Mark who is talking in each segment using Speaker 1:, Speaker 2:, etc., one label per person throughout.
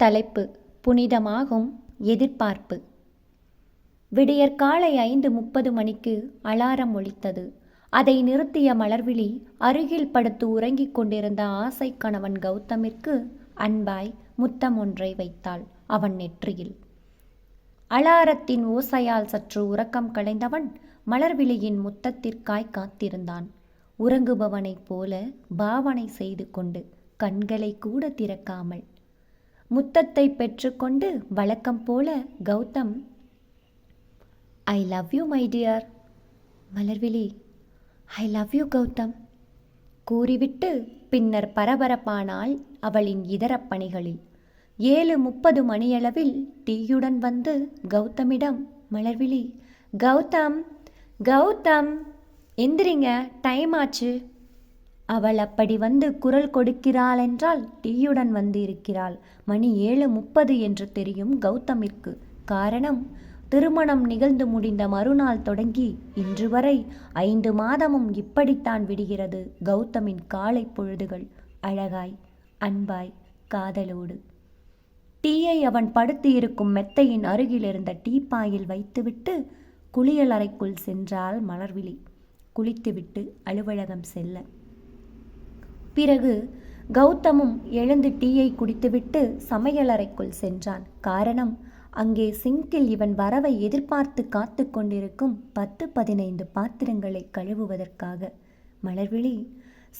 Speaker 1: தலைப்பு புனிதமாகும் எதிர்பார்ப்பு. விடியற்காலை ஐந்து முப்பது மணிக்கு அலாரம் ஒலித்தது. அதை நிறுத்திய மலர்விழி அருகில் படுத்து உறங்கிக் கொண்டிருந்த ஆசை கணவன் கௌதமிற்கு அன்பாய் முத்தம் ஒன்றை வைத்தாள் அவன் நெற்றியில். அலாரத்தின் ஓசையால் சற்று உறக்கம் களைந்தவன் மலர்விழியின் முத்தத்திற்காய் காத்திருந்தான். உறங்குபவனைப் போல பாவனை செய்து கொண்டு கண்களை கூட திறக்காமல் முத்தத்தை பெற்றுக்கொண்டு வழக்கம் போல Gautham I love you my dear Malarvizhi I love you Gautham. கூறிவிட்டு பின்னர் பரபரப்பானாள் அவளின் இதர பணிகளில். ஏழு முப்பது மணியளவில் டீயுடன் வந்து கௌதமிடம் மலர்விழி கௌதம் கௌதம் எந்திரிங்க டைம் ஆச்சு. அவள் அப்படி வந்து குரல் கொடுக்கிறாளென்றால் டீயுடன் வந்து இருக்கிறாள் மணி ஏழு முப்பது என்று தெரியும் கௌதமிற்கு. காரணம்? திருமணம் நிகழ்ந்து முடிந்த மறுநாள் தொடங்கி இன்று வரை ஐந்து மாதமும் இப்படித்தான் விடுகிறது கௌதமின் காலை பொழுதுகள். அழகாய் அன்பாய் காதலோடு. டீயை அவன் படுத்து இருக்கும் மெத்தையின் அருகில் இருந்த டீப்பாயில் வைத்துவிட்டு குளியலறைக்குள் சென்றாள் மலர்விழி. குளித்துவிட்டு அலுவலகம் செல்ல. பிறகு கௌதமும் எழுந்து டீயை குடித்துவிட்டு சமையலறைக்குள் சென்றான். காரணம் அங்கே சிங்கில் இவன் வரவை எதிர்பார்த்து காத்து கொண்டிருக்கும் பத்து பதினைந்து பாத்திரங்களை கழுவுவதற்காக. மலர்விழி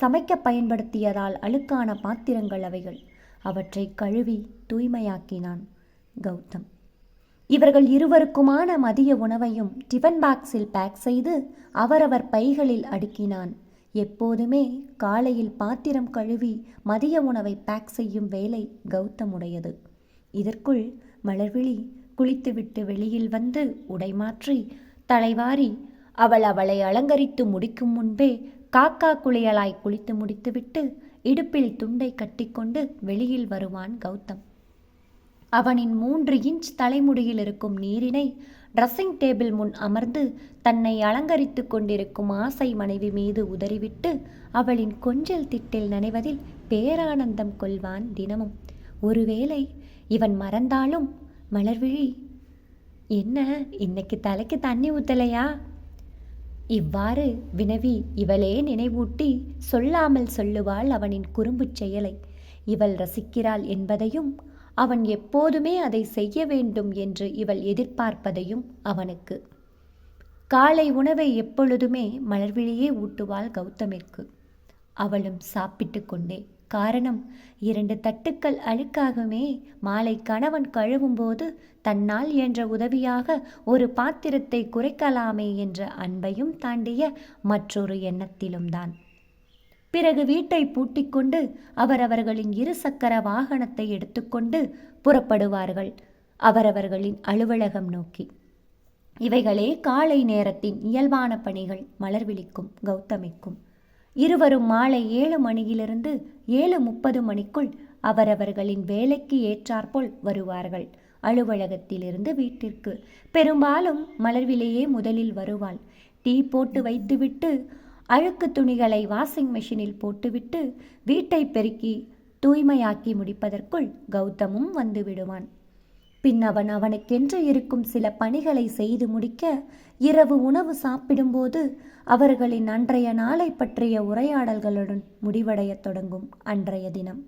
Speaker 1: சமைக்க பயன்படுத்தியதால் அழுக்கான பாத்திரங்கள் அவைகள். அவற்றை கழுவி தூய்மையாக்கினான் கௌதம். இவர்கள் இருவருக்குமான மதிய உணவையும் டிஃபன் பாக்ஸில் பேக் செய்து அவரவர் பைகளில் அடுக்கினான். எப்போதுமே காலையில் பாத்திரம் கழுவி மதிய உணவை பேக் செய்யும் வேலை கௌதமுடையது. இதற்குள் மலர்விழி குளித்துவிட்டு வெளியில் வந்து உடை மாற்றி தலைவாரி அவள் அவளை அலங்கரித்து முடிக்கும் முன்பே காக்கா குளியலாய் குளித்து முடித்துவிட்டு இடுப்பில் துண்டை கட்டிக்கொண்டு வெளியில் வருவான் கௌதம். அவனின் மூன்று இன்ச் தலைமுடியில் இருக்கும் நீரினை ட்ரெஸ்ஸிங் டேபிள் முன் அமர்ந்து தன்னை அலங்கரித்து கொண்டிருக்கும் ஆசை மனைவி மீது உதறிவிட்டு அவளின் கொஞ்சல் திட்டில் நனைவதில் பேரானந்தம் கொள்வான் தினமும். ஒருவேளை இவன் மறந்தாலும் மலர்விழி என்ன? இன்னைக்கு தலைக்கு தண்ணி ஊத்தலையா? இவ்வாறு வினவி இவளே நினைவூட்டி சொல்லாமல் சொல்லுவாள் அவனின் குறும்புச் செயலை. இவள் ரசிக்கிறாள் என்பதையும் அவன் எப்போதுமே அதை செய்ய வேண்டும் என்று இவள் எதிர்பார்ப்பதையும் அவனுக்கு. காலை உணவை எப்பொழுதுமே மலர்விழியே ஊட்டுவாள் கௌதமிற்கு. அவளும் சாப்பிட்டு கொண்டே. காரணம் இரண்டு தட்டுக்கள் அழுக்காகவுமே மாலை கணவன் கழுவும்போது தன்னால் என்ற உதவியாக ஒரு பாத்திரத்தை குறைக்கலாமே என்ற அன்பையும் தாண்டிய மற்றொரு எண்ணத்திலும் தான் பிறகு வீட்டை பூட்டிக்கொண்டு அவரவர்களின் இரு சக்கர வாகனத்தை எடுத்துக்கொண்டு புறப்படுவார்கள். அவரவர்களின் அலுவலகம் நோக்கி. இவைகளே காலை நேரத்தின் இயல்பான பணிகள் மலர்விழிக்கும் கௌதமிக்கும். இருவரும் மாலை ஏழு மணியிலிருந்து ஏழு முப்பது மணிக்குள் அவரவர்களின் வேலைக்கு ஏற்றாற்போல் வருவார்கள். அலுவலகத்திலிருந்து வீட்டிற்கு. பெரும்பாலும் மலர்விலேயே முதலில் வருவாள். டீ போட்டு வைத்துவிட்டு அழுக்கு துணிகளை வாஷிங் மிஷினில் போட்டுவிட்டு வீட்டை பெருக்கி தூய்மையாக்கி முடிப்பதற்குள் கௌதமும் வந்து விடுவான். பின் அவன் அவனுக்கென்று இருக்கும் சில பணிகளை செய்து முடிக்க இரவு உணவு சாப்பிடும்போது அவர்களின் அன்றைய நாளை பற்றிய உரையாடல்களுடன் முடிவடையத் தொடங்கும் அன்றைய தினம்.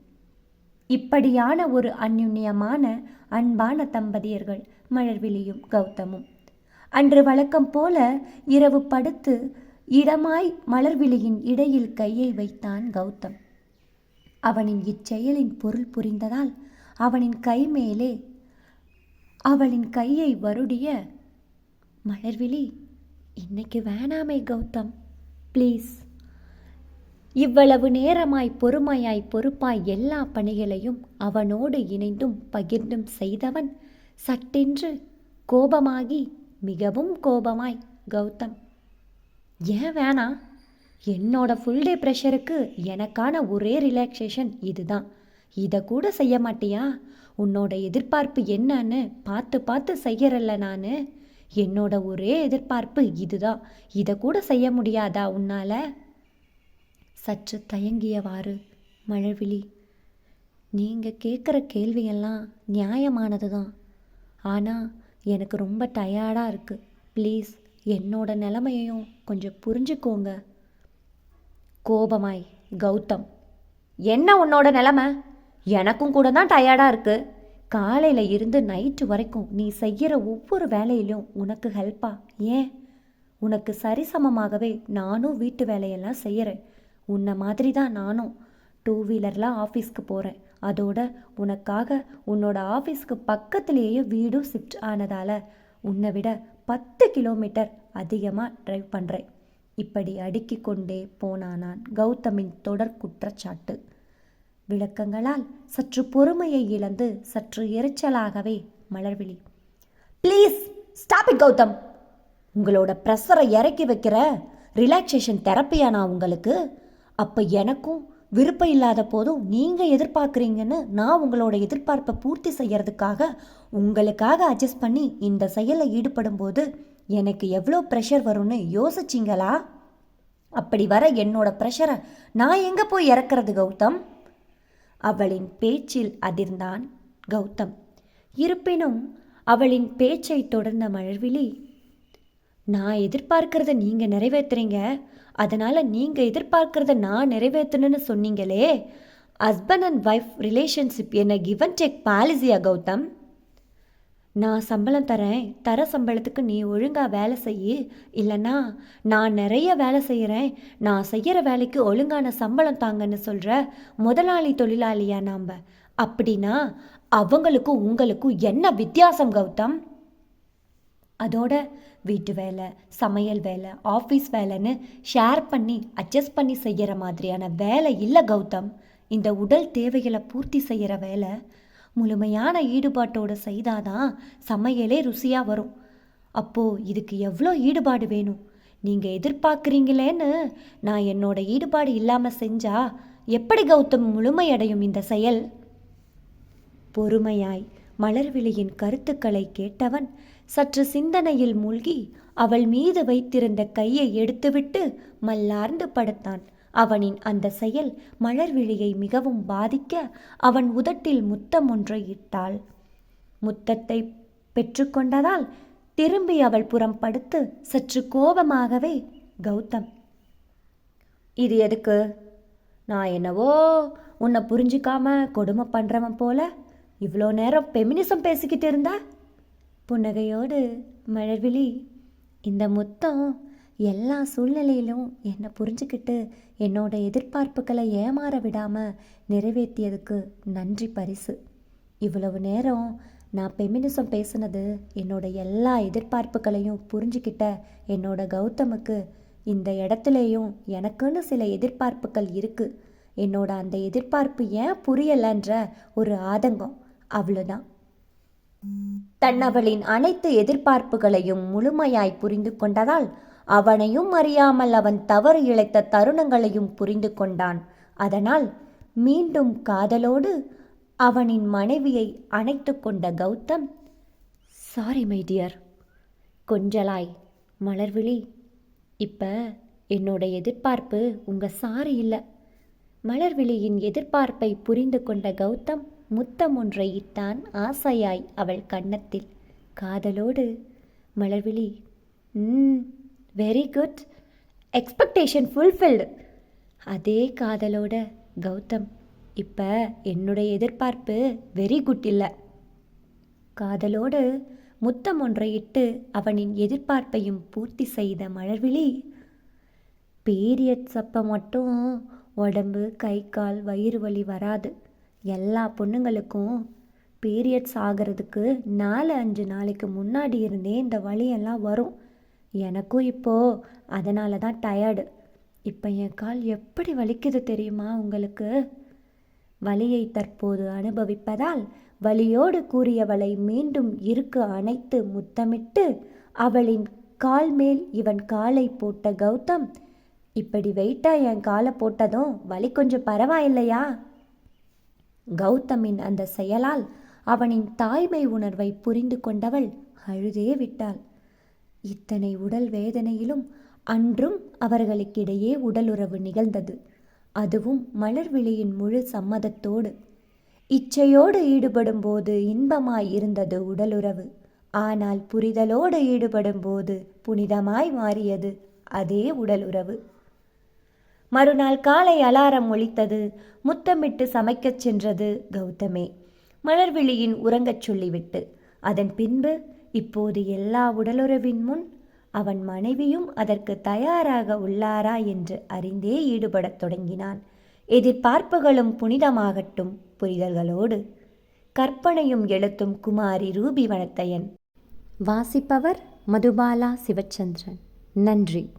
Speaker 1: இப்படியான ஒரு அந்யுன்யமான அன்பான தம்பதியர்கள் மலர்விழியும் கௌதமும். அன்று வழக்கம் போல இரவு படுத்து இடமாய் மலர்விழியின் இடையில் கையை வைத்தான் கௌதம். அவனின் இச்செயலின் பொருள் புரிந்ததால் அவனின் கை மேலே அவளின் கையை வருடிய மலர்விழி இன்னைக்கு வேணாமே கௌதம் ப்ளீஸ் இவ்வளவு நேரமாய் பொறுமையாய் பொறுப்பாய் எல்லா பணிகளையும் அவனோடு இணைந்தும் பகிர்ந்தும் செய்தவன் சட்டென்று கோபமாகி மிகவும் கோபமாய் கௌதம். ஏன் வேணாம்? என்னோட ஃபுல் டே ப்ரெஷருக்கு எனக்கான ஒரே ரிலாக்ஸேஷன் இதுதான். இதை கூட செய்ய மாட்டியா? உன்னோட எதிர்பார்ப்பு என்னன்னு பார்த்து பார்த்து செய்யறல்ல நான்? என்னோட ஒரே எதிர்பார்ப்பு இதுதான். இதை கூட செய்ய முடியாதா உன்னால்? சற்று தயங்கியவாறு மழவிழி நீங்கள் கேட்குற கேள்வியெல்லாம் நியாயமானது தான் ஆனால் எனக்கு ரொம்ப டயர்டாக இருக்குது ப்ளீஸ் என்னோட நிலமையையும் கொஞ்சம் புரிஞ்சுக்கோங்க. கோபமாய் கௌதம் என்ன உன்னோட நிலமை? எனக்கும் கூட தான் டயர்டாக இருக்கு. காலையில் இருந்து நைட்டு வரைக்கும் நீ செய்கிற ஒவ்வொரு வேலையிலும் உனக்கு ஹெல்ப்பா ஏன்? உனக்கு சரிசமமாகவே நானும் வீட்டு வேலையெல்லாம் செய்கிறேன் உன்னை மாதிரி தான் நானும் டூ வீலர்லாம் ஆஃபீஸ்க்கு போகிறேன் அதோட உனக்காக உன்னோட ஆஃபீஸ்க்கு பக்கத்துலேயே வீடும் ஷிஃப்ட் ஆனதால் உன்னை விட பத்து கிலோமீட்டர் அதிகமாக டிரைவ் பண்ணுறேன் இப்படி அடுக்கி கொண்டே போனானான் கௌதமின் தொடர் குற்றச்சாட்டு. விளக்கங்களால் சற்று பொறுமையை இழந்து சற்று எரிச்சலாகவே Malarvizhi. Please stop it Gautham. உங்களோட ப்ரெஷரை இறக்கி வைக்கிற ரிலாக்ஸேஷன் தெரப்பியா நான் உங்களுக்கு? அப்போ எனக்கும் விருப்பம் இல்லாத போதும் நீங்கள் எதிர்பார்க்குறீங்கன்னு நான் உங்களோட எதிர்பார்ப்பை பூர்த்தி செய்யறதுக்காக உங்களுக்காக அட்ஜஸ்ட் பண்ணி இந்த செயலில் ஈடுபடும் போது எனக்கு எவ்வளோ ப்ரெஷர் வரும்னு யோசிச்சிங்களா? அப்படி வர என்னோட ப்ரெஷரை நான் எங்கே போய் இறக்குறது கௌதம்? அவளின் பேச்சில் அதிர்ந்தான் கௌதம். இருப்பினும் அவளின் பேச்சை தொடர்ந்த மழர்விழி நான் எதிர்பார்க்கிறத நீங்கள் நிறைவேற்றுறீங்க அதனால் நீங்கள் எதிர்பார்க்கிறத நான் நிறைவேற்றணும்னு சொன்னீங்களே. ஹஸ்பண்ட் அண்ட் ஒய்ஃப் ரிலேஷன்ஷிப் என்ன கிவன் டேக் பாலிசியா கௌதம்? நான் சம்பளம் தரேன். தர சம்பளத்துக்கு நீ ஒழுங்காக வேலை செய் இல்லைன்னா நான் நிறைய வேலை செய்கிறேன் நான் செய்கிற வேலைக்கு ஒழுங்கான சம்பளம் தாங்கன்னு சொல்கிற முதலாளி தொழிலாளியா நாம்? அப்படின்னா அவங்களுக்கும் உங்களுக்கும் என்ன வித்தியாசம் கௌதம்? அதோட வீட்டு வேலை சமையல் வேலை ஆஃபீஸ் வேலைன்னு ஷேர் பண்ணி அட்ஜஸ்ட் பண்ணி செய்கிற மாதிரியான வேலை இல்லை கௌதம். இந்த உடல் தேவைகளை பூர்த்தி செய்கிற வேலை முழுமையான ஈடுபாட்டோடு செய்தாதான் சமையலே ருசியாக வரும். அப்போது இதுக்கு எவ்வளோ ஈடுபாடு வேணும்? நீங்கள் எதிர்பார்க்குறீங்களேன்னு நான் என்னோட ஈடுபாடு இல்லாமல் செஞ்சா எப்படி கௌதம் முழுமையடையும் இந்த செயல்? பொறுமையாய் மலர்விழியின் கருத்துக்களை கேட்டவன் சற்று சிந்தனையில் மூழ்கி அவள் மீது வைத்திருந்த கையை எடுத்துவிட்டு மல்லார்ந்து படுத்தான். அவனின் அந்த செயல் மலர்விழியை மிகவும் பாதிக்க அவன் உதட்டில் முத்தம் ஒன்றை இட்டாள். முத்தத்தை பெற்றுக்கொண்டதால் திரும்பி அவள் புறம் படுத்து சற்று கோபமாகவே கௌதம் இது எதுக்கு? நான் என்னவோ உன்னை புரிஞ்சிக்காம கொடுமை பண்ணுறவன் போல இவ்வளோ நேரம் பெமினிசம் பேசிக்கிட்டு இருந்தா? புன்னகையோடு மழர்விழி இந்த முத்தம் எல்லா சூழ்நிலையிலும் என்னை புரிஞ்சுக்கிட்டு என்னோட எதிர்பார்ப்புகளை ஏமாற விடாமல் நிறைவேற்றியதுக்கு நன்றி பரிசு. இவ்வளவு நேரம் நான் பெமினிசம் பேசுனது என்னோட எல்லா எதிர்பார்ப்புகளையும் புரிஞ்சுக்கிட்ட என்னோட கௌதமுக்கு இந்த இடத்துலையும் எனக்குன்னு சில எதிர்பார்ப்புகள் இருக்குது என்னோட அந்த எதிர்பார்ப்பு ஏன் புரியலைன்ற ஒரு ஆதங்கம். அவ்வளோதான் தன்னவளின் அனைத்து எதிர்பார்ப்புகளையும் முழுமையாய் புரிந்து கொண்டதால் அவனையும் அறியாமல் அவன் தவறு இழைத்த தருணங்களையும் புரிந்து கொண்டான். அதனால் மீண்டும் காதலோடு அவனின் மனைவியை அணைத்து கொண்ட கௌதம் சாரி மை டியர் கொஞ்சலாய் மலர்விழி. இப்போ என்னோட எதிர்பார்ப்பு உங்கள் சாரி இல்லை. மலர்விழியின் எதிர்பார்ப்பை புரிந்து கொண்ட கௌதம் முத்தம் ஒன்றை இட்டான் ஆசையாய் அவள் கன்னத்தில். காதலோடு மலர்விழி ம் வெரி குட் எக்ஸ்பெக்டேஷன் ஃபுல்ஃபில்டு அதே காதலோட கௌதம் இப்போ என்னுடைய எதிர்பார்ப்பு வெரி குட் இல்லை. காதலோடு முத்தம் ஒன்றை இட்டு அவனின் எதிர்பார்ப்பையும் பூர்த்தி செய்த மலர்விழி பீரியட்ஸ் அப்போ மட்டும் உடம்பு கை கால் வயிறு வலி வராது. எல்லா பொண்ணுங்களுக்கும் பீரியட்ஸ் ஆகிறதுக்கு நாலு அஞ்சு நாளைக்கு முன்னாடி இருந்தே இந்த வலியெல்லாம் வரும். எனக்கும் இப்போது அதனால தான் டயர்டு இப்போ என் கால் எப்படி வலிக்குது தெரியுமா உங்களுக்கு? வலியை தற்போது அனுபவிப்பதால் வலியோடு கூறியவளை மீண்டும் இருக்க அணைத்து முத்தமிட்டு அவளின் கால் மேல் இவன் காலை போட்ட கௌதம் இப்படி வெயிட்டா என் காலை போட்டதும் வலி கொஞ்சம் பரவாயில்லையா? கௌதமின் அந்த செயலால் அவனின் தாய்மை உணர்வை புரிந்து கொண்டவள் அழுதே விட்டாள். இத்தனை உடல் வேதனையிலும் அன்றும் அவர்களுக்கிடையே உடலுறவு நிகழ்ந்தது. அதுவும் மலர்விழியின் முழு சம்மதத்தோடு. இச்சையோடு ஈடுபடும் போது இன்பமாய் இருந்தது உடலுறவு. ஆனால் புரிதலோடு ஈடுபடும் போது புனிதமாய் மாறியது அதே உடலுறவு. மறுநாள் காலை அலாரம் ஒழித்தது முத்தமிட்டு சமைக்கச் சென்றது கௌதமே. மலர்விழியின் உறங்கச் சொல்லிவிட்டு அதன் பின்பு இப்போது எல்லா உடலுறவின் முன் அவன் மனைவியும் அதற்கு தயாராக உள்ளாரா? என்று அறிந்தே ஈடுபடத் தொடங்கினான். எதிர்பார்ப்புகளும் புனிதமாகட்டும் புரிதல்களோடு கற்பனையும் எழுத்தும் குமாரி ரூபி வனத்தையன். வாசிப்பவர் மதுபாலா சிவச்சந்திரன். நன்றி.